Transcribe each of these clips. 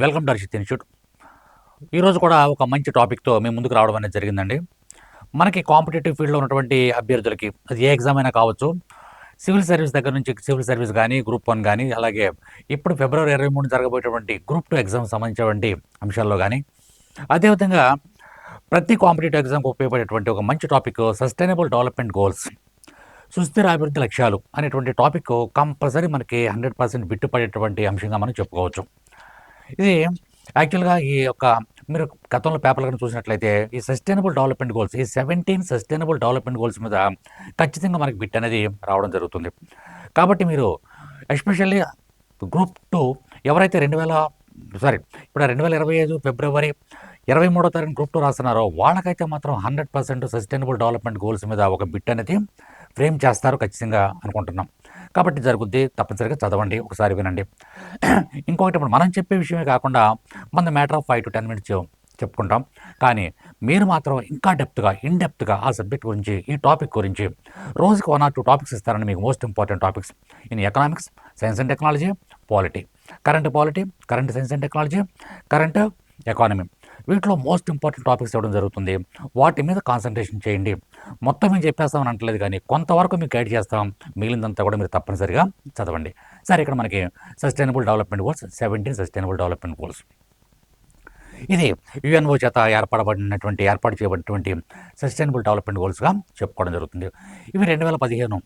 Welcome to Arshith institute. ఈరోజు కూడా ఒక మంచి టాపిక్తో మేము ముందుకు రావడం అనేది జరిగిందండి. మనకి కాంపిటేటివ్ ఫీల్డ్లో ఉన్నటువంటి అభ్యర్థులకి అది ఏ ఎగ్జామ్ అయినా కావచ్చు. సివిల్ సర్వీస్ దగ్గర నుంచి సివిల్ సర్వీస్ కానీ గ్రూప్ వన్ కానీ అలాగే ఇప్పుడు ఫిబ్రవరి ఇరవై మూడు జరగబోయేటువంటి గ్రూప్ టూ ఎగ్జామ్ సంబంధించినటువంటి అంశాల్లో కానీ అదేవిధంగా ప్రతి కాంపిటేటివ్ ఎగ్జామ్కి ఉపయోగపడేటువంటి ఒక మంచి టాపిక్ సస్టైనబుల్ డెవలప్మెంట్ గోల్స్ సుస్థిర అభివృద్ధి లక్ష్యాలు అనేటువంటి టాపిక్ కంపల్సరీ మనకి హండ్రెడ్ పర్సెంట్ బిట్టుపడేటువంటి అంశంగా మనం చెప్పుకోవచ్చు. ఇది యాక్చువల్గా ఈ యొక్క మీరు గతంలో పేపర్లు కానీ చూసినట్లయితే ఈ సస్టైనబుల్ డెవలప్మెంట్ గోల్స్ ఈ సెవెంటీన్ సస్టైనబుల్ డెవలప్మెంట్ గోల్స్ మీద ఖచ్చితంగా మనకి బిట్ అనేది రావడం జరుగుతుంది. కాబట్టి మీరు ఎస్పెషల్లీ గ్రూప్ టూ ఎవరైతే రెండు వేల సారీ ఇప్పుడు రెండు వేల ఇరవై ఐదు ఫిబ్రవరి ఇరవై మూడో తారీఖు గ్రూప్ టూ రాస్తున్నారో వాళ్ళకైతే మాత్రం hundred percent sustainable development goals మీద ఒక బిట్ అనేది ఫ్రేమ్ చేస్తారు ఖచ్చితంగా అనుకుంటున్నాం. కాబట్టి జరుగుద్ది తప్పనిసరిగా చదవండి ఒకసారి వినండి. ఇంకొకటి ఇప్పుడు మనం చెప్పే విషయమే కాకుండా మన matter of five to ten minutes చెప్పుకుంటాం. కానీ మీరు మాత్రం ఇంకా డెప్త్గా ఇన్ డెప్త్గా ఆ సబ్జెక్ట్ గురించి ఈ టాపిక్ గురించి రోజుకి వన్ ఆర్ టూ టాపిక్స్ ఇస్తారని మీకు most important topics in economics science and technology polity current polity current science and technology current economy వీటిలో మోస్ట్ ఇంపార్టెంట్ టాపిక్స్ ఇవ్వడం జరుగుతుంది. వాటి మీద కాన్సన్ట్రేషన్ చేయండి. మొత్తం మేము చెప్పేస్తామని అంటలేదు కానీ కొంతవరకు మీకు గైడ్ చేస్తాం. మిగిలిందంతా కూడా మీరు తప్పనిసరిగా చదవండి. సరే ఇక్కడ మనకి sustainable development goals seventeen sustainable development goals ఇది యుఎన్ఓ చేత ఏర్పడబడినటువంటి ఏర్పాటు చేయబడినటువంటి సస్టైనబుల్ డెవలప్మెంట్ గోల్స్గా చెప్పుకోవడం జరుగుతుంది. ఇవి రెండు వేల పదిహేను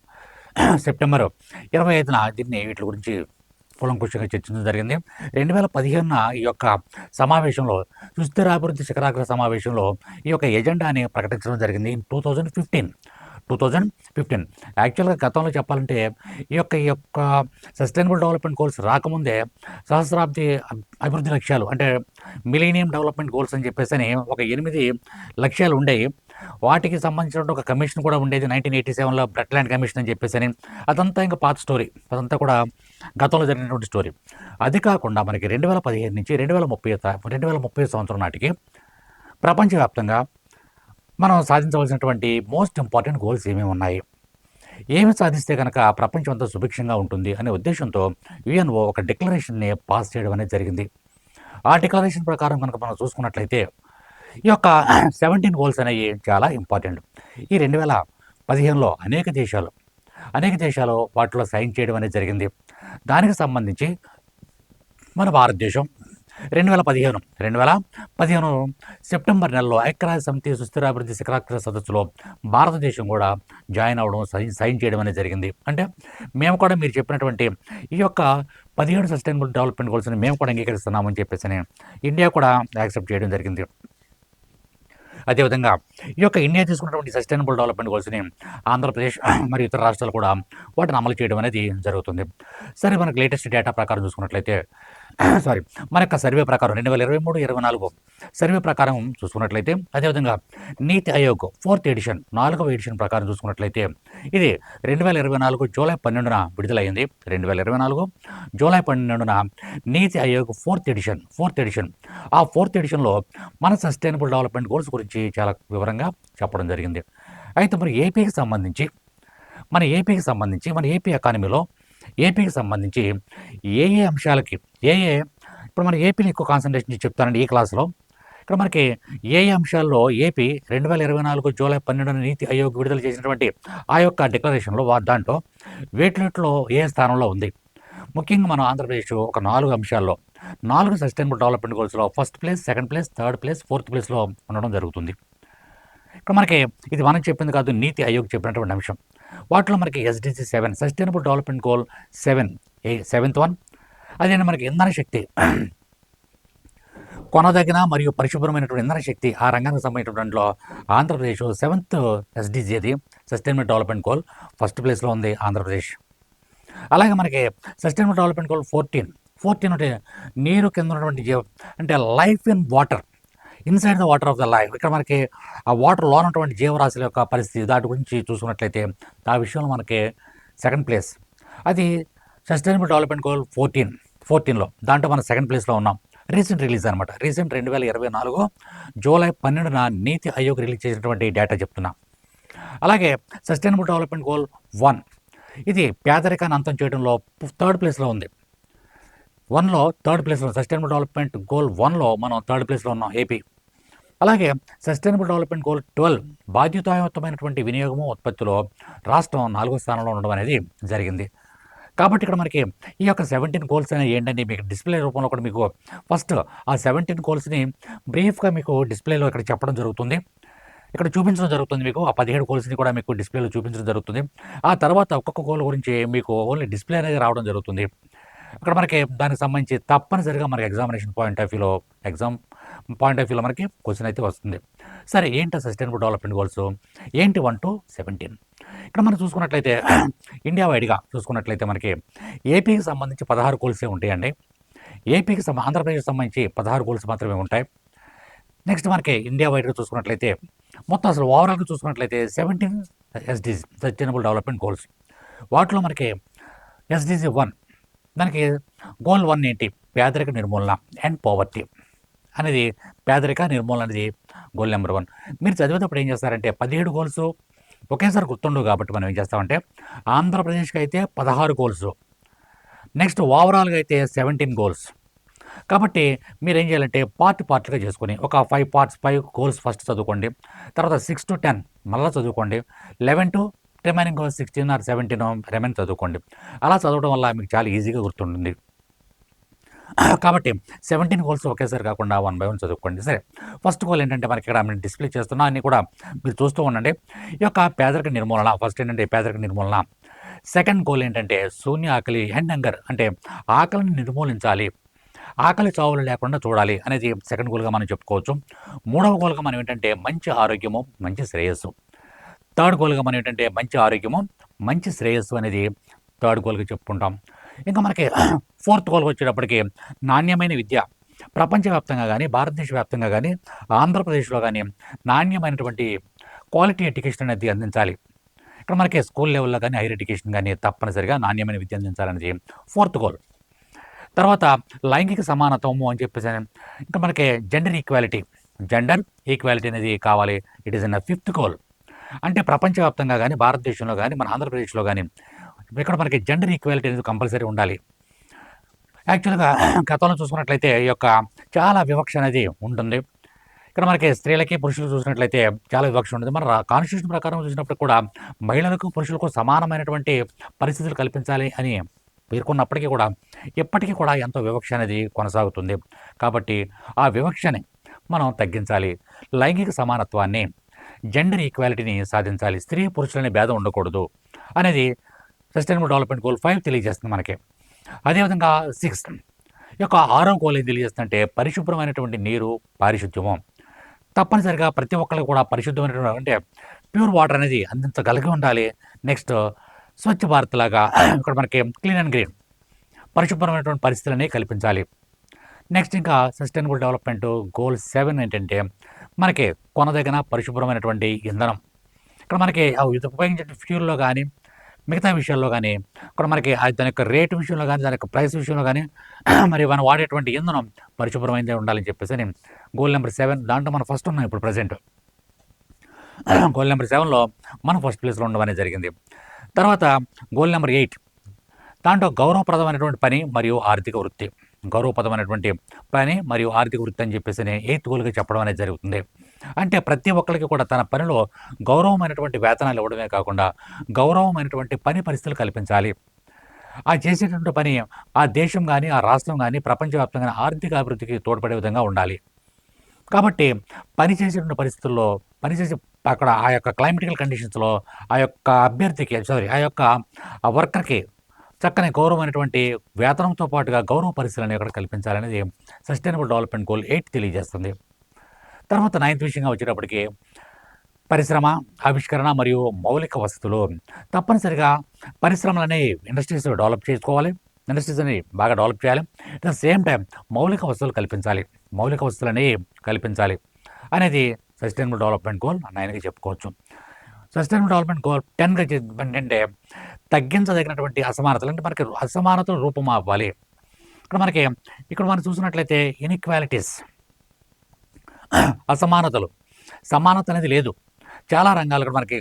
సెప్టెంబర్ ఇరవై ఐదున దీన్ని వీటి గురించి కూలంకుషంగా చర్చించడం జరిగింది. రెండు వేల పదిహేనున ఈ యొక్క సమావేశంలో సుస్థిరాభివృద్ధి శిఖరాగ్ర సమావేశంలో ఈ యొక్క ఎజెండాని ప్రకటించడం జరిగింది. In two thousand fifteen two thousand fifteen. యాక్చువల్గా గతంలో చెప్పాలంటే ఈ యొక్క ఈ యొక్క సస్టైనబుల్ డెవలప్మెంట్ గోల్స్ రాకముందే సహస్రాబ్ది అభివృద్ధి లక్ష్యాలు అంటే మిలీనియం డెవలప్మెంట్ గోల్స్ అని చెప్పేసి అని ఒక ఎనిమిది లక్ష్యాలు ఉండేవి వాటికి సంబంధించిన ఒక కమిషన్ కూడా ఉండేది. నైన్టీన్ ఎయిటీ సెవెన్లో బ్లడ్ ల్యాండ్ కమిషన్ అని చెప్పేసి అని అదంతా ఇంకా పాత స్టోరీ. అదంతా కూడా గతంలో జరిగినటువంటి స్టోరీ. అది కాకుండా మనకి రెండు వేల పదిహేను నుంచి రెండు వేల ముప్పై రెండు వేల ముప్పై సంవత్సరం నాటికి ప్రపంచవ్యాప్తంగా మనం సాధించవలసినటువంటి మోస్ట్ ఇంపార్టెంట్ గోల్స్ ఏమేమి ఉన్నాయి? ఏమి సాధిస్తే కనుక ప్రపంచం అంతా సుభిక్షంగా ఉంటుంది అనే ఉద్దేశంతో యుఎన్ఓ ఒక డిక్లరేషన్ని పాస్ చేయడం అనేది జరిగింది. ఆ డిక్లరేషన్ ప్రకారం కనుక మనం చూసుకున్నట్లయితే ఈ యొక్క సెవెంటీన్ గోల్స్ అనేవి చాలా ఇంపార్టెంట్. ఈ రెండు వేల పదిహేనులో అనేక దేశాలు అనేక దేశాలు వాటిలో సైన్ చేయడం అనేది జరిగింది. దానికి సంబంధించి మన భారతదేశం రెండు వేల పదిహేను రెండు వేల పదిహేను సెప్టెంబర్ నెలలో ఐక్యరాజ్య సమితి సుస్థిరాభివృద్ధి శిఖరాగ్ర సదస్సులో భారతదేశం కూడా జాయిన్ అవ్వడం సైన్ సైన్ చేయడం అనేది జరిగింది. అంటే మేము కూడా మీరు చెప్పినటువంటి ఈ యొక్క పదిహేడు సస్టైనబుల్ డెవలప్మెంట్ గోల్స్ని మేము కూడా అంగీకరిస్తున్నామని చెప్పేసి ఇండియా కూడా యాక్సెప్ట్ చేయడం జరిగింది. అదేవిధంగా ఈ యొక్క ఇండియా తీసుకున్నటువంటి సస్టైనబుల్ డెవలప్మెంట్ గోల్స్ని ఆంధ్రప్రదేశ్ మరియు ఇతర రాష్ట్రాలు కూడా వాటిని అమలు చేయడం అనేది జరుగుతుంది. సరే మనకు లేటెస్ట్ డేటా ప్రకారం చూసుకున్నట్లయితే సారీ మన యొక్క సర్వే ప్రకారం రెండు వేల ఇరవై మూడు ఇరవై నాలుగు సర్వే ప్రకారం చూసుకున్నట్లయితే అదేవిధంగా నీతి ఆయోగ్ ఫోర్త్ ఎడిషన్ నాలుగవ ఎడిషన్ ప్రకారం చూసుకున్నట్లయితే ఇది రెండు వేల ఇరవై నాలుగు జూలై పన్నెండున విడుదలైంది. రెండు వేల ఇరవై నాలుగు జూలై పన్నెండున NITI Aayog fourth edition fourth edition. ఆ ఫోర్త్ ఎడిషన్లో మన సస్టైనబుల్ డెవలప్మెంట్ గోల్స్ గురించి చాలా వివరంగా చెప్పడం జరిగింది. అయితే మరి ఏపీకి సంబంధించి మన ఏపీకి సంబంధించి మన ఏపీ ఎకానమీలో ఏపీకి సంబంధించి ఏ ఏ అంశాలకి ఏ ఏ ఇప్పుడు మన ఏపీని ఎక్కువ కాన్సన్ట్రేషన్ చెప్తానండి ఈ క్లాస్లో. ఇక్కడ మనకి ఏ అంశాల్లో ఏపీ రెండు వేల ఇరవై నాలుగు జూలై పన్నెండున నీతి ఆయోగ్ విడుదల చేసినటువంటి ఆ యొక్క డిక్లరేషన్లో దాంట్లో వేటిలో ఏ స్థానంలో ఉంది? ముఖ్యంగా మన ఆంధ్రప్రదేశ్ ఒక నాలుగు అంశాల్లో. నాలుగు sustainable development గోల్స్లో first place second place third place fourth ప్లేస్లో ఉండడం జరుగుతుంది. ఇక్కడ మనకి ఇది మనం చెప్పింది కాదు నీతి ఆయోగ్ చెప్పినటువంటి అంశం. వాటిలో మనకి SDC seven sustainable development goal seven A seventh one అదే మనకి ఇంధన శక్తి? కొనదగిన మరియు పరిశుభ్రమైనటువంటి ఇంధన శక్తి ఆ రంగానికి సంబంధించిన దాంట్లో ఆంధ్రప్రదేశ్ సెవెంత్ ఎస్డిజి అది సస్టైనబుల్ డెవలప్మెంట్ గోల్ ఫస్ట్ ప్లేస్లో ఉంది ఆంధ్రప్రదేశ్. అలాగే మనకి sustainable development goal fourteen fourteen అంటే నీరు కింద ఉన్నటువంటి అంటే life in water inside the water of the life ఇక్కడ మనకి ఆ వాటర్లో ఉన్నటువంటి జీవరాశుల యొక్క పరిస్థితి దాటి గురించి చూసుకున్నట్లయితే ఆ విషయంలో మనకి సెకండ్ ప్లేస్ అది సస్టైనబుల్ డెవలప్మెంట్ గోల్ ఫోర్టీన్ ఫోర్టీన్లో దాంట్లో మనం సెకండ్ ప్లేస్లో ఉన్నాం. రీసెంట్ రిలీజ్ అనమాట రీసెంట్ రెండు వేల ఇరవై నాలుగు జూలై పన్నెండున నీతి ఆయోగ్ రిలీజ్ చేసినటువంటి డేటా చెప్తున్నా. అలాగే సస్టైనబుల్ డెవలప్మెంట్ గోల్ వన్ ఇది పేదరికాన్ని అంతం చేయడంలో థర్డ్ ప్లేస్లో ఉంది. వన్లో థర్డ్ ప్లేస్లో సస్టైనబుల్ డెవలప్మెంట్ గోల్ వన్లో మనం థర్డ్ ప్లేస్లో ఉన్నాం ఏపీ అలాగే సస్టైనబుల్ డెవలప్మెంట్ గోల్ ట్వెల్వ్ బాధ్యతాయుతమైనటువంటి వినియోగము ఉత్పత్తిలో రాష్ట్రం నాలుగో స్థానంలో ఉండడం అనేది జరిగింది. కాబట్టి ఇక్కడ మనకి ఈ యొక్క సెవెంటీన్ గోల్స్ అనేవి ఏంటంటే మీకు డిస్ప్లే రూపంలో కూడా మీకు ఫస్ట్ ఆ సెవెంటీన్ గోల్స్ని బ్రీఫ్గా మీకు డిస్ప్లేలో ఇక్కడ చెప్పడం జరుగుతుంది. ఇక్కడ చూపించడం జరుగుతుంది మీకు ఆ పదిహేడు గోల్స్ని కూడా మీకు డిస్ప్లేలో చూపించడం జరుగుతుంది. ఆ తర్వాత ఒక్కొక్క గోల్ గురించి మీకు ఓన్లీ డిస్ప్లే అనేది రావడం జరుగుతుంది. అక్కడ మనకి దానికి సంబంధించి తప్పనిసరిగా మనకి ఎగ్జామినేషన్ పాయింట్ ఆఫ్ వ్యూలో ఎగ్జామ్ పాయింట్ ఆఫ్ వ్యూలో మనకి క్వశ్చన్ అయితే వస్తుంది. సరే ఏంటి సస్టైనబుల్ డెవలప్మెంట్ గోల్స్ ఏంటి వన్ టు సెవెంటీన్ ఇక్కడ మనం చూసుకున్నట్లయితే ఇండియా వైడ్గా చూసుకున్నట్లయితే మనకి ఏపీకి సంబంధించి పదహారు గోల్సే ఉంటాయండి. ఏపీకి సంబ ఆంధ్రప్రదేశ్కి సంబంధించి పదహారు గోల్స్ మాత్రమే ఉంటాయి. నెక్స్ట్ మనకి ఇండియా వైడ్గా చూసుకున్నట్లయితే మొత్తం అసలు ఓవరాల్గా చూసుకున్నట్లయితే seventeen SDG sustainable development goals వాటిలో మనకి ఎస్డీజీ వన్ దానికి గోల్ వన్ ఏంటి? పేదరిక నిర్మూలన అండ్ పావర్టీ అనేది పేదరిక నిర్మూలన అనేది గోల్ నెంబర్ వన్ మీరు చదివేటప్పుడు ఏం చేస్తారంటే పదిహేడు గోల్స్ ఒకేసారి గుర్తుండవు కాబట్టి మనం ఏం చేస్తామంటే ఆంధ్రప్రదేశ్కి అయితే పదహారు గోల్స్ నెక్స్ట్ ఓవరాల్గా అయితే సెవెంటీన్ గోల్స్ కాబట్టి మీరు ఏం చేయాలంటే పార్ట్ పార్ట్లుగా చేసుకొని ఒక five parts five goals first చదువుకోండి. తర్వాత సిక్స్ టు టెన్ మళ్ళీ చదువుకోండి. Eleven to remaining goals sixteen or seventeen remain చదువుకోండి. అలా చదవడం వల్ల మీకు చాలా ఈజీగా గుర్తుంటుంది. కాబట్టి సెవెంటీన్ గోల్స్ ఒకేసారి కాకుండా వన్ బై వన్ చదువుకోండి. సరే ఫస్ట్ గోల్ ఏంటంటే మనకి ఇక్కడ నేను డిస్ప్లే చేస్తున్నా అని కూడా మీరు చూస్తూ ఉండండి. ఈ యొక్క పేదరిక నిర్మూలన ఫస్ట్ ఏంటంటే పేదరిక నిర్మూలన. సెకండ్ గోల్ ఏంటంటే శూన్య ఆకలి అండ్ హంగర్ అంటే ఆకలిని నిర్మూలించాలి. ఆకలి చావులు లేకుండా చూడాలి అనేది సెకండ్ గోల్గా మనం చెప్పుకోవచ్చు. మూడవ గోల్గా మనం ఏంటంటే మంచి ఆరోగ్యము మంచి శ్రేయస్సు. థర్డ్ గోల్గా మనం ఏంటంటే మంచి ఆరోగ్యము మంచి శ్రేయస్సు అనేది థర్డ్ గోల్గా చెప్పుకుంటాం. ఇంకా మనకి ఫోర్త్ గోల్కి వచ్చేటప్పటికి నాణ్యమైన విద్య ప్రపంచవ్యాప్తంగా కానీ భారతదేశ వ్యాప్తంగా కానీ ఆంధ్రప్రదేశ్లో కానీ నాణ్యమైనటువంటి క్వాలిటీ ఎడ్యుకేషన్ అనేది అందించాలి. ఇక్కడ మనకి స్కూల్ లెవెల్లో కానీ హైయర్ ఎడ్యుకేషన్ కానీ తప్పనిసరిగా నాణ్యమైన విద్య అందించాలనేది ఫోర్త్ గోల్. తర్వాత లైంగిక సమానత్వము అని చెప్పేసి ఇంకా మనకి జెండర్ ఈక్వాలిటీ జెండర్ ఈక్వాలిటీ అనేది కావాలి. It is in fifth goal అంటే ప్రపంచవ్యాప్తంగా కానీ భారతదేశంలో కానీ మన ఆంధ్రప్రదేశ్లో కానీ ఇక్కడ మనకి జెండర్ ఈక్వాలిటీ అనేది కంపల్సరీ ఉండాలి. యాక్చువల్గా గతంలో చూసుకున్నట్లయితే ఈ యొక్క చాలా వివక్ష అనేది ఉంటుంది. ఇక్కడ మనకి స్త్రీలకి పురుషులు చూసినట్లయితే చాలా వివక్ష ఉంటుంది. మన కాన్స్టిట్యూషన్ ప్రకారం చూసినప్పుడు కూడా మహిళలకు పురుషులకు సమానమైనటువంటి పరిస్థితులు కల్పించాలి అని పేర్కొన్నప్పటికీ కూడా ఇప్పటికీ కూడా ఎంతో వివక్ష అనేది కొనసాగుతుంది. కాబట్టి ఆ వివక్షని మనం తగ్గించాలి. లైంగిక సమానత్వాన్ని జెండర్ ఈక్వాలిటీని సాధించాలి. స్త్రీ పురుషులనే భేదం ఉండకూడదు అనేది సస్టైనబుల్ డెవలప్మెంట్ గోల్ ఫైవ్ తెలియజేస్తుంది మనకి. అదేవిధంగా సిక్స్త్ ఈ యొక్క ఆరో గోల్ ఏం తెలియజేస్తుందంటే పరిశుభ్రమైనటువంటి నీరు పారిశుద్ధ్యము. తప్పనిసరిగా ప్రతి ఒక్కరికి కూడా పరిశుద్ధమైనటువంటి అంటే ప్యూర్ వాటర్ అనేది అందించగలిగి ఉండాలి. నెక్స్ట్ స్వచ్ఛ భారత్ లాగా ఇక్కడ మనకి క్లీన్ అండ్ గ్రీన్. పరిశుభ్రమైనటువంటి పరిస్థితులని కల్పించాలి. నెక్స్ట్ ఇంకా సస్టైనబుల్ డెవలప్మెంట్ గోల్ సెవెన్ ఏంటంటే మనకి కొనదగిన పరిశుభ్రమైనటువంటి ఇంధనం. ఇక్కడ మనకి ఆ ఉపయోగించే ఫ్యూల్లో కానీ మిగతా విషయాల్లో కానీ ఇక్కడ మనకి దాని యొక్క రేట్ విషయంలో కానీ దాని యొక్క ప్రైస్ విషయంలో కానీ మరి మనం వాడేటువంటి ఇంధనం పరిశుభ్రమైనదే ఉండాలని చెప్పేసి నేను గోల్ నెంబర్ సెవెన్ దాంట్లో మనం ఫస్ట్ ఉన్నాం ఇప్పుడు ప్రజెంట్ గోల్ నెంబర్ సెవెన్లో మనం ఫస్ట్ ప్లేస్లో ఉండడం అనేది జరిగింది. తర్వాత గోల్ నెంబర్ ఎయిట్ దాంట్లో గౌరవప్రదమైనటువంటి పని మరియు ఆర్థిక వృత్తి. గౌరవప్రదమైనటువంటి పని మరియు ఆర్థిక వృత్తి అని చెప్పేసి ఎయిత్ గోల్గా చెప్పడం అనేది జరుగుతుంది. అంటే ప్రతి ఒక్కరికి కూడా తన పనిలో గౌరవమైనటువంటి వేతనాలు ఇవ్వడమే కాకుండా గౌరవమైనటువంటి పని పరిస్థితులు కల్పించాలి. ఆ చేసేటువంటి పని ఆ దేశం కానీ ఆ రాష్ట్రం కానీ ప్రపంచవ్యాప్తంగా ఆర్థిక అభివృద్ధికి తోడ్పడే విధంగా ఉండాలి. కాబట్టి పనిచేసేటువంటి పరిస్థితుల్లో పనిచేసే అక్కడ ఆ యొక్క క్లైమేటికల్ కండిషన్స్లో ఆ యొక్క అభ్యర్థికి సారీ ఆ యొక్క ఆ వర్కర్కి చక్కని గౌరవమైనటువంటి వేతనంతో పాటుగా గౌరవ పరిస్థితులను అక్కడ కల్పించాలనేది సస్టైనబుల్ డెవలప్మెంట్ గోల్ ఎయిట్ తెలియజేస్తుంది. తర్వాత నైన్త్ విషయంగా వచ్చేటప్పటికి పరిశ్రమ ఆవిష్కరణ మరియు మౌలిక వసతులు తప్పనిసరిగా పరిశ్రమలని ఇండస్ట్రీస్ డెవలప్ చేసుకోవాలి. ఇండస్ట్రీస్ని బాగా డెవలప్ చేయాలి. అట్ ద సేమ్ టైం మౌలిక వసతులు కల్పించాలి. మౌలిక వసతులని కల్పించాలి అనేది సస్టైనబుల్ డెవలప్మెంట్ గోల్ నైన్గా చెప్పుకోవచ్చు. సస్టైనబుల్ డెవలప్మెంట్ గోల్ టెన్గా ఏంటంటే తగ్గించదగినటువంటి అసమానతలు అంటే మనకి అసమానతలు రూపం అవ్వాలి. ఇక్కడ మనకి ఇక్కడ మనం చూసినట్లయితే ఇన్ఈక్వాలిటీస్ అసమానతలు. సమానత అనేది లేదు. చాలా రంగాలు కూడా మనకి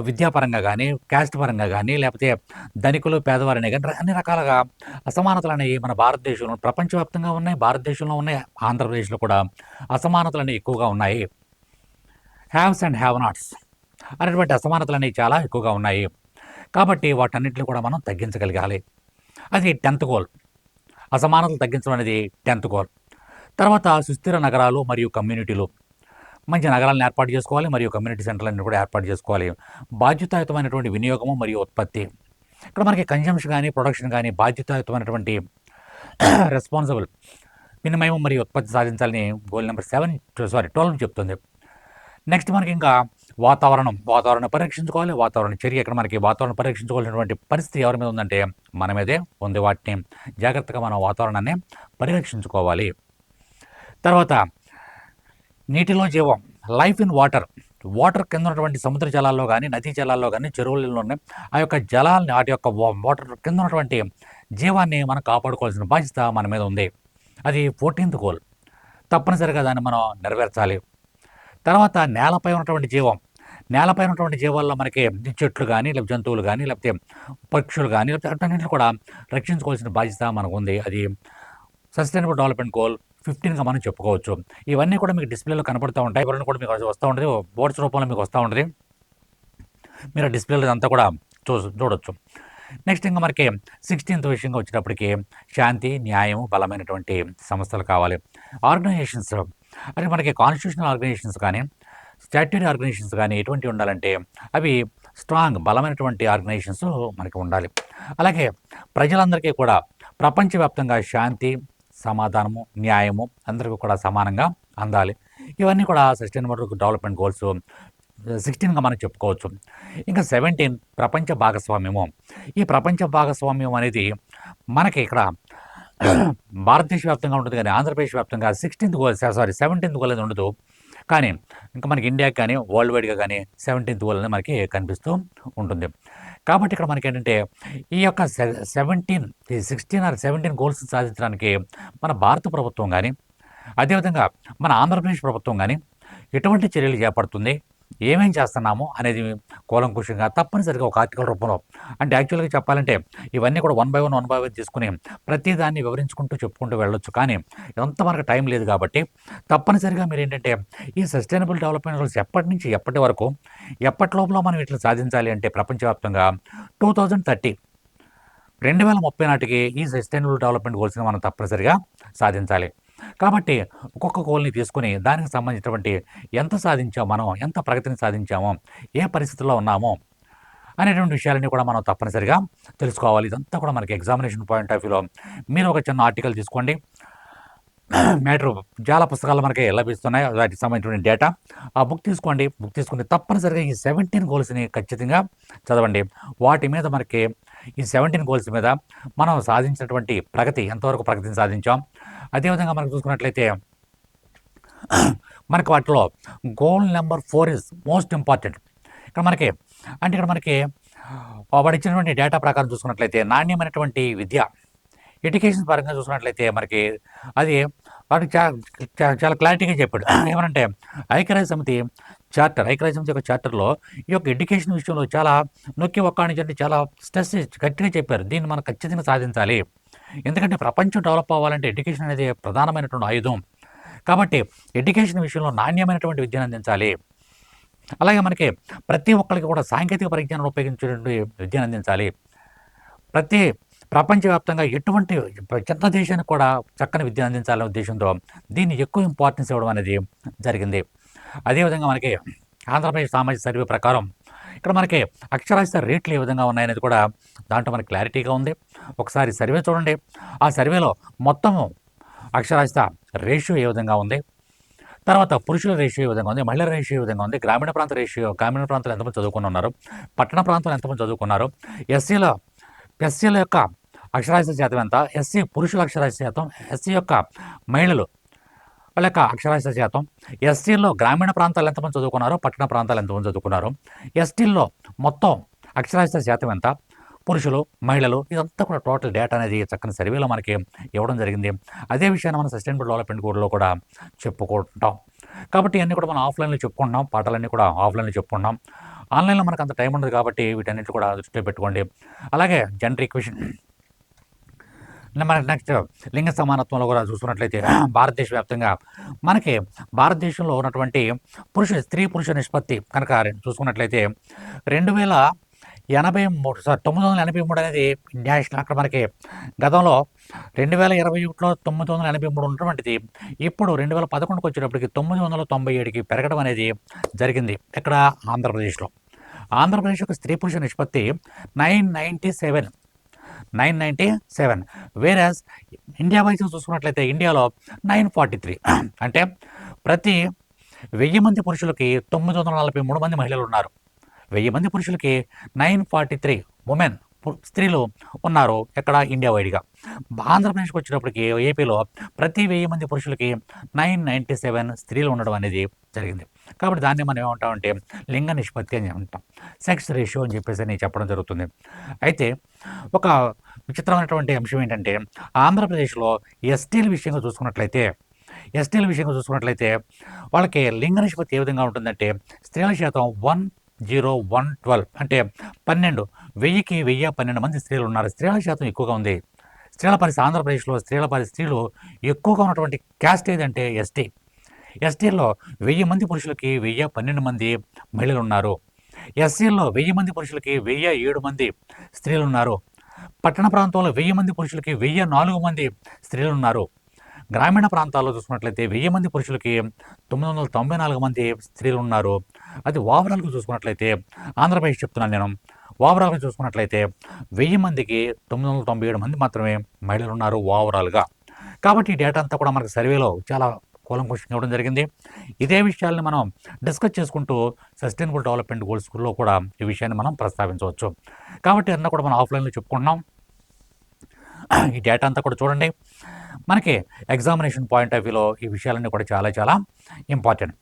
విద్యాపరంగా కానీ క్యాస్ట్ పరంగా కానీ లేకపోతే ధనికులు పేదవారనే కానీ అన్ని రకాలుగా అసమానతలు అనేవి మన భారతదేశంలో ప్రపంచవ్యాప్తంగా ఉన్నాయి భారతదేశంలో ఉన్నాయి ఆంధ్రప్రదేశ్లో కూడా అసమానతలు అనేవి ఎక్కువగా ఉన్నాయి. హ్యావ్స్ అండ్ హ్యావ్ నాట్స్ అనేటువంటి అసమానతలు అనేవి చాలా ఎక్కువగా ఉన్నాయి. కాబట్టి వాటన్నిటిని కూడా మనం తగ్గించగలగాలి. అది టెన్త్ గోల్. అసమానతలు తగ్గించడం అనేది టెన్త్ గోల్. తర్వాత సుస్థిర నగరాలు మరియు కమ్యూనిటీలు మంచి నగరాలను ఏర్పాటు చేసుకోవాలి మరియు కమ్యూనిటీ సెంటర్లను కూడా ఏర్పాటు చేసుకోవాలి. బాధ్యతాయుతమైనటువంటి వినియోగము మరియు ఉత్పత్తి. ఇక్కడ మనకి కన్జంప్షన్ కానీ ప్రొడక్షన్ కానీ బాధ్యతాయుతమైనటువంటి రెస్పాన్సిబుల్ వినిమయం మరియు ఉత్పత్తి సాధించాలని goal number seven sorry twelve చెప్తుంది. నెక్స్ట్ మనకి ఇంకా వాతావరణం. వాతావరణం పరీక్షించుకోవాలి. వాతావరణ చర్య ఇక్కడ మనకి? వాతావరణం పరీక్షించుకోవాల్సినటువంటి పరిస్థితి ఎవరి మీద ఉందంటే మన మీదే ఉంది. వాటిని జాగ్రత్తగా మనం వాతావరణాన్ని పరిరక్షించుకోవాలి. తర్వాత నీటిలో జీవం లైఫ్ ఇన్ వాటర్ వాటర్ కింద ఉన్నటువంటి సముద్ర జలాల్లో కానీ నదీ జలాల్లో కానీ చెరువులలో ఉన్నాయి ఆ యొక్క జలాల్ని వాటి యొక్క వా- వాటర్ కింద ఉన్నటువంటి జీవాన్ని మనం కాపాడుకోవాల్సిన బాధ్యత మన మీద ఉంది. అది ఫోర్టీన్త్ గోల్ తప్పనిసరిగా దాన్ని మనం నెరవేర్చాలి. తర్వాత నేలపై ఉన్నటువంటి జీవం. నేలపై ఉన్నటువంటి జీవాల్లో మనకి చెట్లు కానీ లేకపోతే జంతువులు కానీ లేకపోతే పక్షులు కానీ లేకపోతే అన్నింటిని కూడా రక్షించుకోవాల్సిన బాధ్యత మనకు ఉంది అది సస్టైనబుల్ డెవలప్మెంట్ గోల్ ఫిఫ్టీన్గా మనం చెప్పుకోవచ్చు. ఇవన్నీ కూడా మీకు డిస్ప్లేలో కనపడుతూ ఉంటాయి. ఇవన్నీ కూడా మీకు వస్తూ ఉంటుంది. బోర్డ్స్ రూపంలో మీకు వస్తూ ఉంటుంది. మీరు ఆ డిస్ప్లేలో అంతా కూడా చూ చూడొచ్చు. నెక్స్ట్ ఇంకా మనకి సిక్స్టీన్త్ విషయంగా వచ్చేటప్పటికి శాంతి న్యాయం బలమైనటువంటి సంస్థలు కావాలి. ఆర్గనైజేషన్స్ అంటే మనకి కాన్స్టిట్యూషనల్ ఆర్గనైజేషన్స్ కానీ స్టాట్యూరీ ఆర్గనైజేషన్స్ కానీ ఎటువంటి ఉండాలంటే అవి స్ట్రాంగ్ బలమైనటువంటి ఆర్గనైజేషన్స్ మనకి ఉండాలి. అలాగే ప్రజలందరికీ కూడా ప్రపంచవ్యాప్తంగా శాంతి సమాధానము న్యాయము అందరికీ కూడా సమానంగా అందాలి. ఇవన్నీ కూడా సస్టైనబుల్ డెవలప్మెంట్ గోల్స్ సిక్స్టీన్గా మనం చెప్పుకోవచ్చు. ఇంకా సెవెంటీన్ ప్రపంచ భాగస్వామ్యము. ఈ ప్రపంచ భాగస్వామ్యం అనేది మనకి ఇక్కడ భారతదేశ వ్యాప్తంగా ఉంటుంది కానీ ఆంధ్రప్రదేశ్ వ్యాప్తంగా sixteenth goal sorry seventeenth goal అనేది ఉండదు. కానీ ఇంకా మనకి ఇండియాకి కానీ వరల్డ్ వైడ్గా కానీ సెవెంటీన్త్ గోల్ అనేది మనకి కనిపిస్తూ ఉంటుంది. కాబట్టి ఇక్కడ మనకి ఏంటంటే ఈ యొక్క seventeen sixteen or seventeen goals సాధించడానికి మన భారత ప్రభుత్వం కానీ అదేవిధంగా మన ఆంధ్రప్రదేశ్ ప్రభుత్వం కానీ ఎటువంటి చర్యలు చేపడుతుంది? ఏమేం చేస్తున్నాము అనేది కూలంకుషంగా తప్పనిసరిగా ఒక ఆర్టికల్ రూపంలో. అంటే యాక్చువల్గా చెప్పాలంటే ఇవన్నీ కూడా one by one one by one తీసుకుని ప్రతి దాన్ని వివరించుకుంటూ చెప్పుకుంటూ వెళ్ళొచ్చు. కానీ ఎంతవరకు మనకు టైం లేదు కాబట్టి తప్పనిసరిగా మీరు ఏంటంటే ఈ సస్టైనబుల్ డెవలప్మెంట్ గోల్స్ ఎప్పటి నుంచి ఎప్పటి వరకు ఎప్పటి లోపల మనం ఇట్లా సాధించాలి అంటే ప్రపంచవ్యాప్తంగా టూ థౌజండ్ థర్టీ రెండు వేల ముప్పై నాటికి ఈ సస్టైనబుల్ డెవలప్మెంట్ గోల్స్ని మనం తప్పనిసరిగా సాధించాలి. కాబట్టి ఒక్కొక్క గోల్ని తీసుకుని దానికి సంబంధించినటువంటి ఎంత సాధించామో మనం ఎంత ప్రగతిని సాధించామో ఏ పరిస్థితుల్లో ఉన్నామో అనేటువంటి విషయాలన్నీ కూడా మనం తప్పనిసరిగా తెలుసుకోవాలి. ఇదంతా కూడా మనకి ఎగ్జామినేషన్ పాయింట్ ఆఫ్ వ్యూలో మీరు ఒక చిన్న ఆర్టికల్ తీసుకోండి. మ్యాటర్ చాలా పుస్తకాలు మనకి లభిస్తున్నాయి. వాటికి సంబంధించిన డేటా ఆ బుక్ తీసుకోండి. బుక్ తీసుకుని తప్పనిసరిగా ఈ సెవెంటీన్ గోల్స్ని ఖచ్చితంగా చదవండి. వాటి మీద మనకి ఈ సెవెంటీన్ గోల్స్ మీద మనం సాధించినటువంటి ప్రగతి ఎంతవరకు ప్రగతిని సాధించాం? అదేవిధంగా మనం చూసుకున్నట్లయితే మనకి వాటిలో goal number four is most important ఇక్కడ మనకి అంటే ఇక్కడ మనకి వాడు ఇచ్చినటువంటి డేటా ప్రకారం చూసుకున్నట్లయితే నాణ్యమైనటువంటి విద్య ఎడ్యుకేషన్ పరంగా చూసుకున్నట్లయితే మనకి అది వాడికి చాలా క్లారిటీగా చెప్పాడు. ఏమనంటే ఐక్యరాజ్య సమితి చార్టర్ ఐక్యరాజ్య యొక్క చార్టర్లో ఈ యొక్క ఎడ్యుకేషన్ విషయంలో చాలా నొక్కి ఒక్కానించండి చాలా స్ట్రెస్ గట్టిగా చెప్పారు. దీన్ని మనం ఖచ్చితంగా సాధించాలి. ఎందుకంటే ప్రపంచం డెవలప్ అవ్వాలంటే ఎడ్యుకేషన్ అనేది ప్రధానమైనటువంటి ఆయుధం. కాబట్టి ఎడ్యుకేషన్ విషయంలో నాణ్యమైనటువంటి విద్యను అందించాలి. అలాగే మనకి ప్రతి ఒక్కరికి కూడా సాంకేతిక పరిజ్ఞానం ఉపయోగించేటువంటి విద్యను అందించాలి. ప్రతి ప్రపంచవ్యాప్తంగా ఎటువంటి చిన్న దేశానికి కూడా చక్కని విద్యను అందించాలనే ఉద్దేశంతో దీన్ని ఎక్కువ ఇంపార్టెన్స్ ఇవ్వడం అనేది జరిగింది. అదేవిధంగా మనకి ఆంధ్రప్రదేశ్ సామాజిక సర్వే ప్రకారం ఇక్కడ మనకి అక్షరాస్యత రేట్లు ఏ విధంగా ఉన్నాయనేది కూడా దాంట్లో మనకి క్లారిటీగా ఉంది. ఒకసారి సర్వే చూడండి. ఆ సర్వేలో మొత్తము అక్షరాస్యత రేషియో ఏ విధంగా ఉంది? తర్వాత పురుషుల రేషియో ఏ విధంగా ఉంది? మహిళల రేషియో ఏ విధంగా ఉంది? గ్రామీణ ప్రాంత రేషియో గ్రామీణ ప్రాంతాలు ఎంతమంది చదువుకుని ఉన్నారు? పట్టణ ప్రాంతాలు ఎంతమంది చదువుకున్నారు? ఎస్సీల ఎస్సీల యొక్క అక్షరాస్యత శాతం ఎంత? ఎస్సీ పురుషుల అక్షరాస్యత శాతం ఎస్సీ యొక్క మహిళలు వాళ్ళ యొక్క అక్షరాస్యత శాతం ఎస్టీల్లో గ్రామీణ ప్రాంతాలు ఎంతమంది చదువుకున్నారో పట్టణ ప్రాంతాలు ఎంతమంది చదువుకున్నారు ఎస్టీల్లో మొత్తం అక్షరాస్యత శాతం ఎంత? పురుషులు మహిళలు ఇదంతా కూడా టోటల్ డేటా అనేది చక్కని సర్వేలో మనకి ఇవ్వడం జరిగింది. అదే విషయాన్ని మనం సస్టైనబుల్ డెవలప్మెంట్ గోల్డ్లో కూడా చెప్పుకుంటాం. కాబట్టి ఇవన్నీ కూడా మనం ఆఫ్లైన్లో చెప్పుకుంటున్నాం పాఠాలన్నీ కూడా ఆఫ్లైన్లో చెప్పుకుంటున్నాం. ఆన్లైన్లో మనకు అంత టైం ఉండదు కాబట్టి వీటన్నిటి కూడా దృష్టిలో పెట్టుకోండి. అలాగే జెండర్ ఈక్వేషన్ మనకి నెక్స్ట్ లింగ సమానత్వంలో కూడా చూసుకున్నట్లయితే భారతదేశ వ్యాప్తంగా మనకి భారతదేశంలో ఉన్నటువంటి పురుష స్త్రీ పురుష నిష్పత్తి కనుక చూసుకున్నట్లయితే రెండు వేల ఎనభై మూడు సార్ తొమ్మిది వందల ఎనభై మూడు అనేది నేషనల్ అక్కడ మనకి గతంలో రెండు వేల ఇరవై ఒకటిలో తొమ్మిది వందల ఎనభై మూడు ఉన్నటువంటిది ఇప్పుడు రెండు వేల పదకొండుకి వచ్చేటప్పటికి తొమ్మిది వందల తొంభై ఏడుకి పెరగడం అనేది జరిగింది ఇక్కడ ఆంధ్రప్రదేశ్లో. ఆంధ్రప్రదేశ్ యొక్క స్త్రీ పురుష నిష్పత్తి nine ninety seven nine ninety seven. Versus India wise చూసుకున్నట్లయితే ఇండియాలో నైన్ ఫార్టీ త్రీ. అంటే ప్రతి వెయ్యి మంది పురుషులకి తొమ్మిది వందల నలభై మూడు మంది మహిళలు ఉన్నారు. వెయ్యి మంది పురుషులకి నైన్ ఫార్టీ త్రీ ఉమెన్ స్త్రీలు ఉన్నారు ఎక్కడ ఇండియా వైడ్గా. ఆంధ్రప్రదేశ్కి వచ్చినప్పటికి ఏపీలో ప్రతి వెయ్యి మంది పురుషులకి నైన్ నైంటీ సెవెన్ స్త్రీలు ఉండడం అనేది జరిగింది. కాబట్టి దాన్ని మనం ఏమంటామంటే లింగ నిష్పత్తి అని అంటాం. సెక్స్ రేషియో అని చెప్పేసి నేను చెప్పడం జరుగుతుంది. అయితే ఒక విచిత్రమైనటువంటి అంశం ఏంటంటే ఆంధ్రప్రదేశ్లో ఎస్టీల విషయంగా చూసుకున్నట్లయితే ఎస్టీల విషయంగా చూసుకున్నట్లయితే వాళ్ళకి లింగ నిష్పత్తి ఏ విధంగా ఉంటుందంటే స్త్రీల శాతం వన్ జీరో వన్ ట్వెల్వ్ అంటే పన్నెండు వెయ్యికి వెయ్యి పన్నెండు మంది స్త్రీలు ఉన్నారు. స్త్రీల శాతం ఎక్కువగా ఉంది. స్త్రీల పరిస్థితి ఆంధ్రప్రదేశ్లో స్త్రీల పరిస్థితి స్త్రీలు ఎక్కువగా ఉన్నటువంటి క్యాస్ట్ ఏదంటే ఎస్టీ. ఎస్టీల్లో వెయ్యి మంది పురుషులకి వెయ్యి పన్నెండు మంది మహిళలు ఉన్నారు. ఎస్సీల్లో వెయ్యి మంది పురుషులకి వెయ్యి ఏడు మంది స్త్రీలు ఉన్నారు పట్టణ ప్రాంతంలో వెయ్యి మంది పురుషులకి వెయ్యి నాలుగు మంది స్త్రీలు ఉన్నారు గ్రామీణ ప్రాంతాల్లో చూసుకున్నట్లయితే వెయ్యి మంది పురుషులకి తొమ్మిది వందల తొంభై నాలుగు మంది స్త్రీలు ఉన్నారు అది ఓవరాల్గా చూసుకున్నట్లయితే ఆంధ్రప్రదేశ్ చెప్తున్నాను నేను. ఓవరాల్గా చూసుకున్నట్లయితే వెయ్యి మందికి తొమ్మిది వందల తొంభై ఏడు మంది మాత్రమే మహిళలు ఉన్నారు ఓవరాల్గా. కాబట్టి ఈ డేటా అంతా కూడా మనకు సర్వేలో చాలా కూలంకుషంగా ఇవ్వడం జరిగింది. ఇదే విషయాల్ని మనం డిస్కస్ చేసుకుంటూ సస్టైనబుల్ డెవలప్మెంట్ గోల్స్లో కూడా ఈ విషయాన్ని మనం ప్రస్తావించవచ్చు. కాబట్టి అన్న కూడా మనం ఆఫ్లైన్లో చెప్పుకుంటున్నాం. ఈ డేటా అంతా కూడా చూడండి. మనకి ఎగ్జామినేషన్ పాయింట్ ఆఫ్ వ్యూలో ఈ విషయాలన్నీ కూడా చాలా చాలా ఇంపార్టెంట్.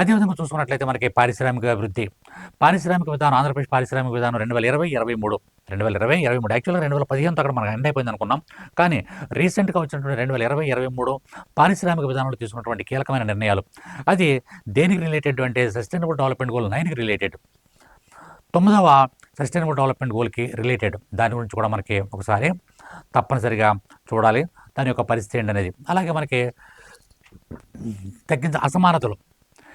అదేవిధంగా చూసుకున్నట్లయితే మనకి పారిశ్రామిక అభివృద్ధి. పారిశ్రామిక విధానం ఆంధ్రప్రదేశ్ పారిశ్రామిక విధానం రెండు వేల ఇరవై ఇరవై మూడు. రెండు వేల ఇరవై ఇరవై మూడు. యాక్చువల్గా రెండు వేల పదిహేను అక్కడ మనకు ఎండ్ అయిపోయింది అనుకున్నాం. కానీ రీసెంట్గా వచ్చినటువంటి రెండు వేల ఇరవై ఇరవై మూడు పారిశ్రామిక విధానంలో తీసుకున్నటువంటి కీలకమైన నిర్ణయాలు. అది దేనికి రిలేటెడ్ అంటే సస్టైనబుల్ డెవలప్మెంట్ గోల్ నైన్కి రిలేటెడ్ తొమ్మిదవ సస్టైనబుల్ డెవలప్మెంట్ గోల్కి రిలేటెడ్ దాని గురించి కూడా మనకి ఒకసారి తప్పనిసరిగా చూడాలి. దాని యొక్క పరిస్థితి ఏంటి అనేది అలాగే మనకి తగ్గించ అసమానతలు.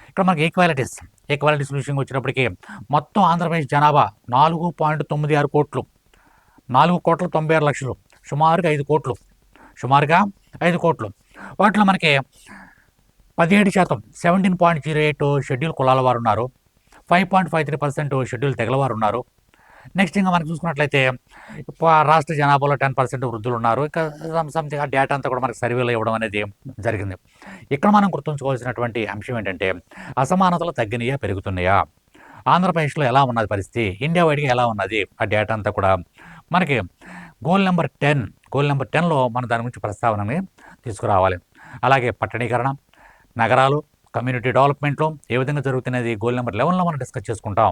ఇక్కడ మనకి ఈక్వాలిటీస్ ఈక్వాలిటీ విషయంగా వచ్చినప్పటికీ మొత్తం ఆంధ్రప్రదేశ్ జనాభా నాలుగు పాయింట్ తొమ్మిది ఆరు కోట్లు. నాలుగు కోట్ల తొంభై ఆరు లక్షలు. సుమారుగా ఐదు కోట్లు. సుమారుగా ఐదు కోట్లు. వాటిలో మనకి పదిహేడు శాతం seventeen point zero eight schedule కులాల వారు ఉన్నారు. Five point five three percent schedule తెగలవారు ఉన్నారు. నెక్స్ట్ ఇంకా మనకు చూసుకున్నట్లయితే రాష్ట్ర జనాభాలో టెన్ పర్సెంట్ వృద్ధులు ఉన్నారు ఇంకా సంథింగ్ ఆ డేటా అంతా కూడా మనకు సర్వేలో ఇవ్వడం అనేది జరిగింది. ఇక్కడ మనం గుర్తుంచుకోవాల్సినటువంటి అంశం ఏంటంటే అసమానతలు తగ్గినాయా పెరుగుతున్నాయా? ఆంధ్రప్రదేశ్లో ఎలా ఉన్నది పరిస్థితి? ఇండియా వైడ్గా ఎలా ఉన్నది? ఆ డేటా అంతా కూడా మనకి goal number ten goal number టెన్లో మనం దాని గురించి ప్రస్తావనని తీసుకురావాలి. అలాగే పట్టణీకరణ నగరాలు కమ్యూనిటీ డెవలప్మెంట్లో ఏ విధంగా జరుగుతున్నది? గోల్ నెంబర్ లెవెన్లో మనం డిస్కస్ చేసుకుంటాం.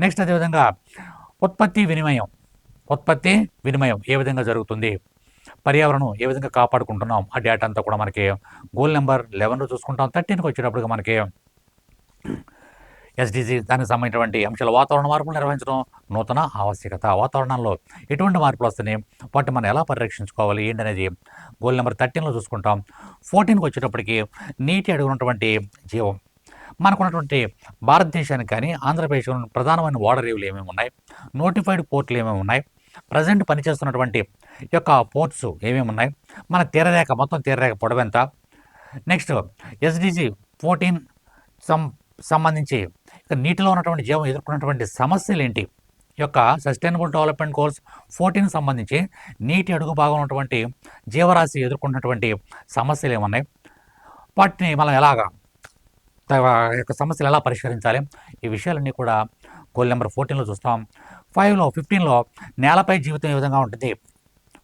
నెక్స్ట్ అదేవిధంగా ఉత్పత్తి వినిమయం ఉత్పత్తి వినిమయం ఏ విధంగా జరుగుతుంది? పర్యావరణం ఏ విధంగా కాపాడుకుంటున్నాం? ఆ డేటా అంతా కూడా మనకి గోల్ నెంబర్ లెవెన్లో చూసుకుంటాం. థర్టీన్కి వచ్చేటప్పటికి మనకి ఎస్డిజి దానికి సంబంధించినటువంటి అంశాలు వాతావరణ మార్పులు నిర్వహించడం నూతన ఆవశ్యకత. వాతావరణంలో ఎటువంటి మార్పులు వస్తున్నాయి? వాటిని మనం ఎలా పరిరక్షించుకోవాలి? ఏంటనేది గోల్ నెంబర్ థర్టీన్లో చూసుకుంటాం. ఫోర్టీన్కి వచ్చేటప్పటికి నీటి అడుగునటువంటి జీవం మనకున్నటువంటి భారతదేశానికి కానీ ఆంధ్రప్రదేశ్లో ప్రధానమైన వాటర్ రేవులు ఏమేమి ఉన్నాయి? నోటిఫైడ్ పోర్ట్లు ఏమేమి ఉన్నాయి? ప్రజెంట్ పనిచేస్తున్నటువంటి యొక్క పోర్ట్స్ ఏమేమి ఉన్నాయి? మన తీరరేఖ మొత్తం తీరరేఖ పొడవెంత నెక్స్ట్ ఎస్డిజి ఫోర్టీన్ సం సంబంధించి ఇక నీటిలో ఉన్నటువంటి జీవం ఎదుర్కొన్నటువంటి సమస్యలు ఏంటి? యొక్క సస్టైనబుల్ డెవలప్మెంట్ గోల్స్ ఫోర్టీన్ సంబంధించి నీటి అడుగు భాగం ఉన్నటువంటి జీవరాశి ఎదుర్కొన్నటువంటి సమస్యలు ఏమున్నాయి? వాటిని మనం ఎలాగా యొక్క సమస్యలు ఎలా పరిష్కరించాలి? ఈ విషయాలన్నీ కూడా గోల్ నెంబర్ ఫోర్టీన్లో చూస్తాం. ఫైవ్లో ఫిఫ్టీన్లో నేలపై జీవితం ఏ విధంగా ఉంటుంది?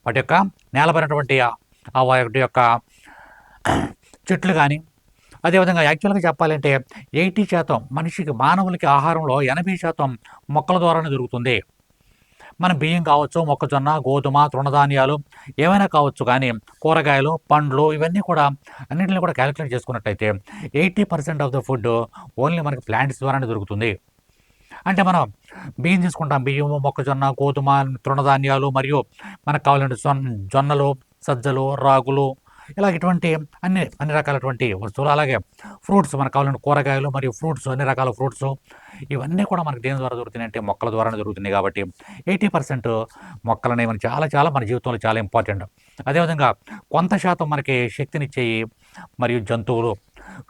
వాటి యొక్క నేలపైనటువంటి వాటి యొక్క చెట్లు కానీ అదేవిధంగా యాక్చువల్గా చెప్పాలంటే ఎయిటీ శాతం మనిషికి మానవులకి ఆహారంలో ఎనభై శాతం మొక్కల ద్వారానే దొరుకుతుంది. మన బియ్యం కావచ్చు మొక్కజొన్న గోధుమ తృణధాన్యాలు ఏమైనా కావచ్చు కానీ కూరగాయలు పండ్లు ఇవన్నీ కూడా అన్నింటిని కూడా క్యాలిక్యులేట్ చేసుకున్నట్టయితే eighty percent of the food only మనకి ప్లాంట్స్ ద్వారానే దొరుకుతుంది. అంటే మనం బియ్యం తీసుకుంటాం. బియ్యము మొక్కజొన్న గోధుమ తృణధాన్యాలు మరియు మనకు కావాలంటే జొన్న జొన్నలు సజ్జలు రాగులు ఇలా ఇటువంటి అన్ని అన్ని రకాలటువంటి వస్తువులు అలాగే ఫ్రూట్స్ మనకు కావాలంటే కూరగాయలు మరియు ఫ్రూట్స్ అన్ని రకాల ఫ్రూట్స్ ఇవన్నీ కూడా మనకి దేని ద్వారా దొరుకుతున్నాయి అంటే మొక్కల ద్వారానే దొరుకుతున్నాయి కాబట్టి ఎయిటీ పర్సెంట్ మొక్కలు అనేవి మనకి చాలా చాలా మన జీవితంలో చాలా ఇంపార్టెంట్. అదేవిధంగా కొంత శాతం మనకి శక్తినిచ్చేయి మరియు జంతువులు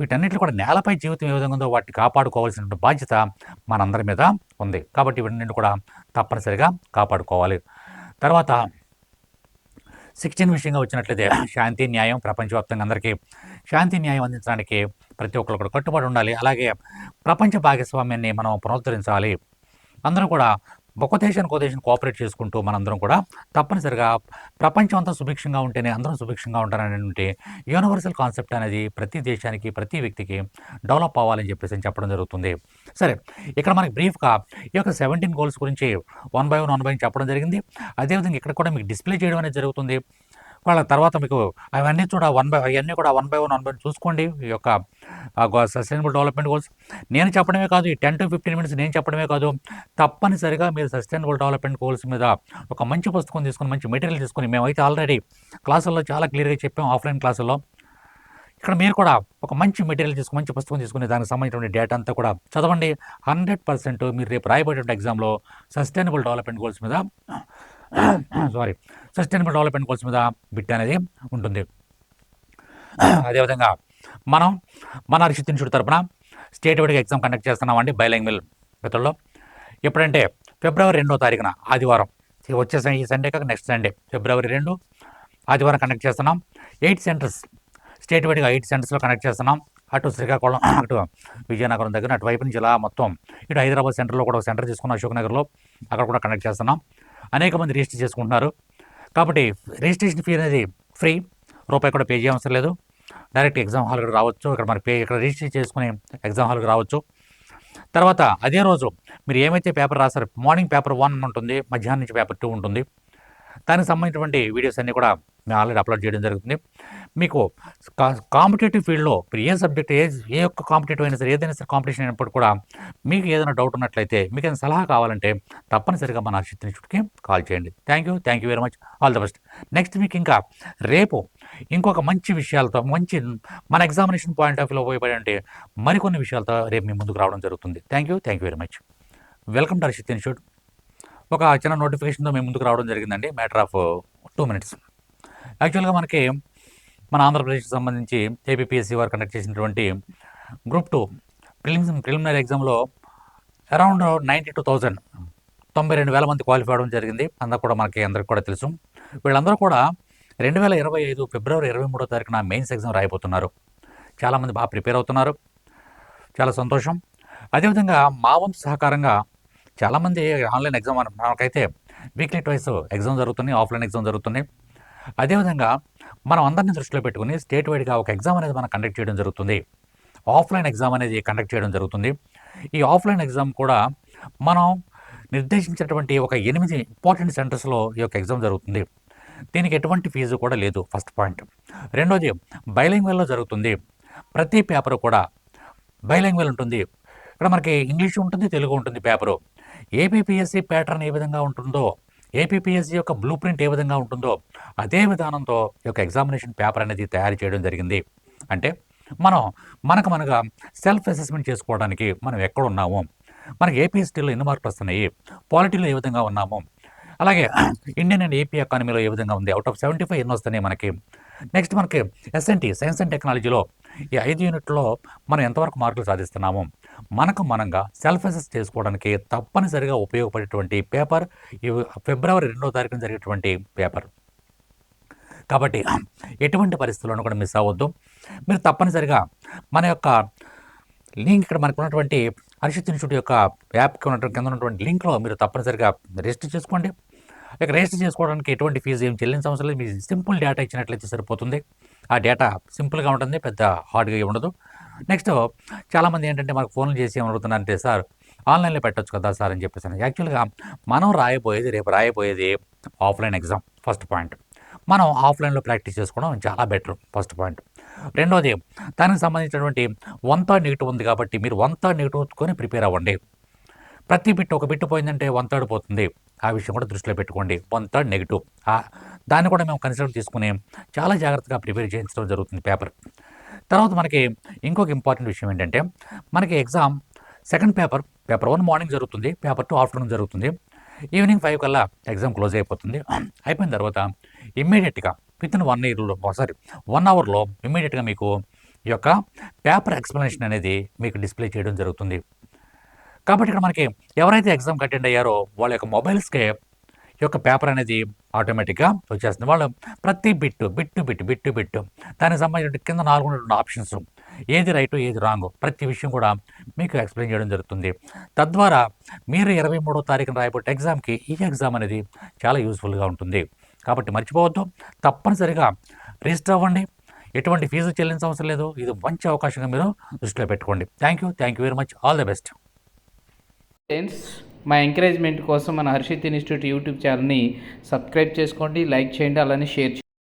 వీటన్నిటిని కూడా నేలపై జీవితం ఏ విధంగా ఉందో వాటిని కాపాడుకోవాల్సిన బాధ్యత మనందరి మీద ఉంది. కాబట్టి వీటన్నింటిని కూడా తప్పనిసరిగా కాపాడుకోవాలి. తర్వాత సిక్స్టీన్ విషయంగా వచ్చినట్లయితే శాంతి న్యాయం ప్రపంచవ్యాప్తంగా అందరికీ శాంతి న్యాయం అందించడానికి ప్రతి ఒక్కరు కూడా కట్టుబడి ఉండాలి. అలాగే ప్రపంచ భాగస్వామ్యాన్ని మనం పునరుద్ధరించాలి. అందరూ కూడా ఒక దేశానికి ఒక దేశం కోఆపరేట్ చేసుకుంటూ మనందరం కూడా తప్పనిసరిగా ప్రపంచం అంతా సుభిక్షంగా ఉంటేనే అందరం సుభిక్షంగా ఉంటారనేటువంటి యూనివర్సల్ కాన్సెప్ట్ అనేది ప్రతి దేశానికి ప్రతి వ్యక్తికి డెవలప్ అవ్వాలని చెప్పేసి అని చెప్పడం జరుగుతుంది. సరే ఇక్కడ మనకి బ్రీఫ్గా ఈ యొక్క సెవెంటీన్ గోల్స్ గురించి one by one one by చెప్పడం జరిగింది. అదేవిధంగా ఇక్కడ కూడా మీకు డిస్ప్లే చేయడం అనేది జరుగుతుంది. వాళ్ళ తర్వాత మీకు అవన్నీ కూడా వన్ బై అవన్నీ కూడా one by one one by చూసుకోండి. ఈ యొక్క సస్టైనబుల్ డెవలప్మెంట్ గోల్స్. నేను చెప్పడమే కాదు ఈ టెన్ టు ఫిఫ్టీన్ మినిట్స్ నేను చెప్పడమే కాదు తప్పనిసరిగా మీరు సస్టైనబుల్ డెవలప్మెంట్ గోల్స్ మీద ఒక మంచి పుస్తకం తీసుకుని మంచి మెటీరియల్ తీసుకుని మేమైతే ఆల్రెడీ క్లాసుల్లో చాలా క్లియర్గా చెప్పాం ఆఫ్లైన్ క్లాసుల్లో. ఇక్కడ మీరు కూడా ఒక మంచి మెటీరియల్ తీసుకుని మంచి పుస్తకం తీసుకుని దానికి సంబంధించిన డేటా అంతా కూడా చదవండి. హండ్రెడ్ పర్సెంట్ మీరు రేపు రాయబడే ఎగ్జామ్లో సస్టైనబుల్ డెవలప్మెంట్ గోల్స్ మీద సారీ సస్టైనబుల్ డెవలప్మెంట్ గోల్స్ మీద బిట్ అనేది ఉంటుంది. అదేవిధంగా మనం మన రిషిత్ ఇన్స్టిట్యూట్ తరపున స్టేట్ వైడ్గా ఎగ్జామ్ కండక్ట్ చేస్తున్నామండి బైలాంగ్వేజ్ మెథడ్లో. ఎప్పుడంటే ఫిబ్రవరి రెండో తారీఖున ఆదివారం వచ్చే ఈ సండే కాక నెక్స్ట్ సండే ఫిబ్రవరి రెండు ఆదివారం కండక్ట్ చేస్తున్నాం. ఎయిట్ సెంటర్స్ స్టేట్ వైడ్గా ఎయిట్ సెంటర్స్లో కండక్ట్ చేస్తున్నాం. అటు శ్రీకాకుళం అటు విజయనగరం దగ్గర అటువైపు నుంచి ఇలా మొత్తం ఇటు హైదరాబాద్ సెంటర్లో కూడా ఒక సెంటర్ తీసుకున్నాం అశోక్ నగర్లో. అక్కడ కూడా కండక్ట్ చేస్తున్నాం. అనేక మంది రిజిస్టర్ చేసుకుంటున్నారు. కాబట్టి రిజిస్ట్రేషన్ ఫీ అనేది ఫ్రీ. రూపాయి కూడా పే చేయవసరం లేదు. డైరెక్ట్ ఎగ్జామ్ హాల్ కూడా రావచ్చు. ఇక్కడ మరి పే ఇక్కడ రిజిస్టర్ చేసుకుని ఎగ్జామ్ హాల్కి రావచ్చు. తర్వాత అదే రోజు మీరు ఏమైతే పేపర్ రాసారో మార్నింగ్ పేపర్ వన్ ఉంటుంది మధ్యాహ్నం నుంచి పేపర్ టూ ఉంటుంది. దానికి సంబంధించినటువంటి వీడియోస్ అన్నీ కూడా మేము ఆల్రెడీ అప్లోడ్ చేయడం జరుగుతుంది. మీకు కాంపిటేటివ్ ఫీల్డ్లో ఇప్పుడు ఏ సబ్జెక్ట్ ఏ ఏ యొక్క కాంపిటేటివ్ అయినా సరే ఏదైనా సరే కాంపిటీషన్ అయినప్పుడు కూడా మీకు ఏదైనా డౌట్ ఉన్నట్లయితే మీకు ఏదైనా సలహా కావాలంటే తప్పనిసరిగా మన అర్షిత్ ఇన్స్టిట్యూట్కి కాల్ చేయండి. Thank you thank you very much all the best next మీకు ఇంకా రేపు ఇంకొక మంచి విషయాలతో మంచి మన ఎగ్జామినేషన్ పాయింట్ ఆఫ్ వ్యూలో ఉపయోగపడే మరికొన్ని విషయాలతో రేపు మీ ముందుకు రావడం జరుగుతుంది. Thank you thank you very much welcome to Arshith institute ఒక చిన్న నోటిఫికేషన్తో మేము ముందుకు రావడం జరిగిందండి. మ్యాటర్ ఆఫ్ టూ మినిట్స్ యాక్చువల్గా మనకి మన ఆంధ్రప్రదేశ్కి సంబంధించి ఏపీఎస్సీ వారు కండక్ట్ చేసినటువంటి గ్రూప్ టూ ప్రిలిమ్స్ ప్రిలిమినరీ ఎగ్జామ్లో అరౌండ్ నైంటీ టూ థౌజండ్ తొంభై రెండు వేల మంది క్వాలిఫై అవ్వడం జరిగింది. అందరూ కూడా మనకి అందరికి కూడా తెలుసు. వీళ్ళందరూ కూడా రెండు వేల ఇరవై ఐదు ఫిబ్రవరి ఇరవై మూడో తారీఖున మెయిన్స్ ఎగ్జామ్ రాయిపోతున్నారు చాలామంది బాగా ప్రిపేర్ అవుతున్నారు. చాలా సంతోషం. అదేవిధంగా మా వంతు సహకారంగా చాలామంది ఆన్లైన్ ఎగ్జామ్ మనకైతే వీక్లీ ట్వైస్ ఎగ్జామ్ జరుగుతున్నాయి ఆఫ్లైన్ ఎగ్జామ్ జరుగుతున్నాయి. అదేవిధంగా మనం అందరినీ దృష్టిలో పెట్టుకుని స్టేట్ వైడ్గా ఒక ఎగ్జామ్ అనేది మనం కండక్ట్ చేయడం జరుగుతుంది. ఆఫ్లైన్ ఎగ్జామ్ అనేది కండక్ట్ చేయడం జరుగుతుంది. ఈ ఆఫ్లైన్ ఎగ్జామ్ కూడా మనం నిర్దేశించినటువంటి ఒక ఎనిమిది ఇంపార్టెంట్ సెంటర్స్లో ఈ యొక్క ఎగ్జామ్ జరుగుతుంది. దీనికి ఎటువంటి ఫీజు కూడా లేదు ఫస్ట్ పాయింట్ రెండోది బైలింగ్వెల్లో జరుగుతుంది. ప్రతి పేపర్ కూడా బైలింగ్వెల్ ఉంటుంది. ఇక్కడ మనకి ఇంగ్లీష్ ఉంటుంది తెలుగు ఉంటుంది పేపరు ఏపీపీఎస్సీ ప్యాటర్న్ ఏ విధంగా ఉంటుందో ఏపీపీఎస్సీ యొక్క బ్లూ ప్రింట్ ఏ విధంగా ఉంటుందో అదే విధానంతో ఈ యొక్క ఎగ్జామినేషన్ పేపర్ అనేది తయారు చేయడం జరిగింది. అంటే మనం మనకు మనగా సెల్ఫ్ అసెస్మెంట్ చేసుకోవడానికి మనం ఎక్కడ ఉన్నాము మనకి ఏపీఎస్టీలో ఎన్ని మార్కులు వస్తున్నాయి? పాలిటీలో ఏ విధంగా ఉన్నాము? అలాగే ఇండియన్ అండ్ ఏపీ ఎకానమీలో ఏ విధంగా ఉంది? అవుట్ ఆఫ్ సెవెంటీ ఫైవ్ ఎన్ని వస్తున్నాయి మనకి? నెక్స్ట్ మనకి ఎస్ఎన్టీ సైన్స్ అండ్ టెక్నాలజీలో ఈ ఐదు యూనిట్లో మనం ఎంతవరకు మార్కులు సాధిస్తున్నాము? మనకు మనంగా సెల్ఫ్ అసెస్ చేసుకోవడానికి తప్పనిసరిగా ఉపయోగపడేటువంటి పేపర్ ఈ ఫిబ్రవరి రెండో తారీఖున జరిగేటువంటి పేపర్. కాబట్టి ఎటువంటి పరిస్థితుల్లోనూ కూడా మిస్ అవ్వద్దు. మీరు తప్పనిసరిగా మన యొక్క లింక్ ఇక్కడ మనకు ఉన్నటువంటి హర్షిత్ ఇన్స్టిట్యూట్ యొక్క యాప్కి ఉన్నటువంటి కింద ఉన్నటువంటి లింక్లో మీరు తప్పనిసరిగా రిజిస్టర్ చేసుకోండి. ఇక రిజిస్టర్ చేసుకోవడానికి ఎటువంటి ఫీజు ఏం చెల్లించిన అవసరం లేదు. మీ సింపుల్ డేటా ఇచ్చినట్లయితే సరిపోతుంది. ఆ డేటా సింపుల్గా ఉంటుంది పెద్ద హార్డ్గా ఉండదు. నెక్స్ట్ చాలామంది ఏంటంటే మనకు ఫోన్లు చేసి ఏమడుగుతున్నారంటే సార్ ఆన్లైన్లో పెట్టొచ్చు కదా సార్ అని చెప్పేసి యాక్చువల్గా మనం రాయబోయేది రేపు రాయబోయేది ఆఫ్లైన్ ఎగ్జామ్ ఫస్ట్ పాయింట్. మనం ఆఫ్లైన్లో ప్రాక్టీస్ చేసుకోవడం చాలా బెటర్ ఫస్ట్ పాయింట్. రెండోది దానికి సంబంధించినటువంటి వన్ థర్డ్ నెగిటివ్ ఉంది కాబట్టి మీరు వన్ థర్డ్ నెగిటివ్ ప్రిపేర్ అవ్వండి. ప్రతి బిట్ ఒక బిట్ పోయిందంటే వన్ థర్డ్ పోతుంది. ఆ విషయం కూడా దృష్టిలో పెట్టుకోండి. One third negative. దాన్ని కూడా మేము కన్సిడర్ తీసుకుని చాలా జాగ్రత్తగా ప్రిపేర్ చేయించడం జరుగుతుంది పేపర్. తర్వాత మనకి ఇంకొక ఇంపార్టెంట్ విషయం ఏంటంటే మనకి exam second paper paper one morning జరుగుతుంది పేపర్ టూ ఆఫ్టర్నూన్ జరుగుతుంది. ఈవినింగ్ ఫైవ్ కల్లా ఎగ్జామ్ క్లోజ్ అయిపోతుంది. అయిపోయిన తర్వాత ఇమ్మీడియట్గా విత్ ఇన్ వన్ ఇయర్లో సారీ వన్ అవర్లో ఇమ్మీడియట్గా మీకు ఈ యొక్క పేపర్ ఎక్స్ప్లెనేషన్ అనేది మీకు డిస్ప్లే చేయడం జరుగుతుంది. కాబట్టి ఇక్కడ మనకి ఎవరైతే ఎగ్జామ్కి అటెండ్ అయ్యారో వాళ్ళ యొక్క మొబైల్స్కే యొక్క పేపర్ అనేది ఆటోమేటిక్గా వచ్చేస్తుంది. వాళ్ళు ప్రతి bit bit bit bit bit. దానికి సంబంధించిన కింద నాలుగు ఉన్నటువంటి ఆప్షన్స్ ఏది రైట్ ఏది రాంగ్ ప్రతి విషయం కూడా మీకు ఎక్స్ప్లెయిన్ చేయడం జరుగుతుంది. తద్వారా మీరు ఇరవై మూడో తారీఖున రాయబోయే ఎగ్జామ్కి ఈ ఎగ్జామ్ అనేది చాలా యూస్ఫుల్గా ఉంటుంది. కాబట్టి మర్చిపోవద్దు. తప్పనిసరిగా రిజిస్టర్ అవ్వండి. ఎటువంటి ఫీజు చెల్లించవసరం లేదు. ఇది మంచి అవకాశంగా మీరు దృష్టిలో పెట్టుకోండి. Thank you thank you very much. All the best. Friends మా ఎంకరేజ్మెంట్ కోసం మన హర్షిత్ ఇన్స్టిట్యూట్ యూట్యూబ్ ఛానల్ని సబ్స్క్రైబ్ చేసుకోండి లైక్ చేయండి అలానే షేర్ చేయండి.